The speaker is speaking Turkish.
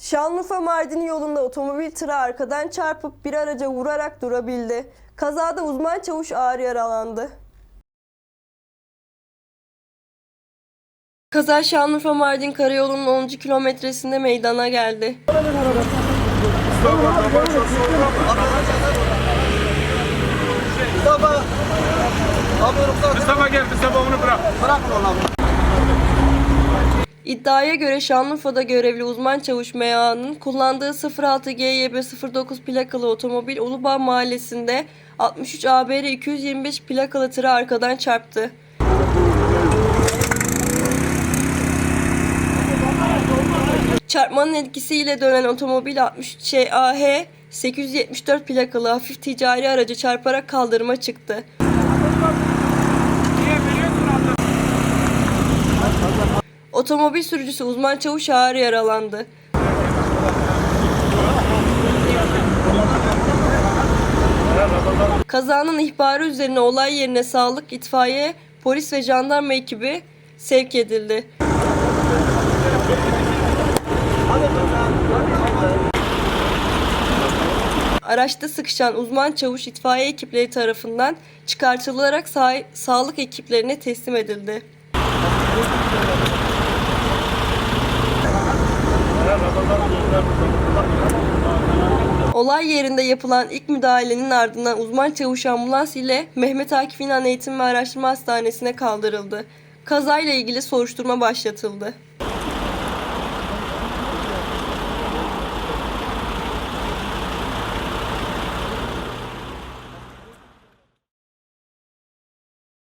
Şanlıurfa Mardin yolunda otomobil tıra arkadan çarpıp bir araca vurarak durabildi. Kazada uzman çavuş ağır yaralandı. Kaza Şanlıurfa Mardin Karayolu'nun 10. kilometresinde meydana geldi. Mustafa. Gel Mustafa onu bırak. bırak onu. İddiaya göre Şanlıurfa'da görevli uzman çavuş MEA'nın kullandığı 06 GYB 09 plakalı otomobil Ulubağ mahallesinde 63 ABR 225 plakalı tıra arkadan çarptı. Çarpmanın etkisiyle dönen otomobil 63 ŞAH 874 plakalı hafif ticari aracı çarparak kaldırıma çıktı. Otomobil sürücüsü uzman çavuş ağır yaralandı. Kazanın ihbarı üzerine olay yerine sağlık, itfaiye, polis ve jandarma ekibi sevk edildi. Araçta sıkışan uzman çavuş itfaiye ekipleri tarafından çıkartılarak sağ- sağlık ekiplerine teslim edildi. Olay yerinde yapılan ilk müdahalenin ardından uzman çavuş ambulans ile Mehmet Akif İnan Eğitim ve Araştırma Hastanesi'ne kaldırıldı. Kazayla ilgili soruşturma başlatıldı.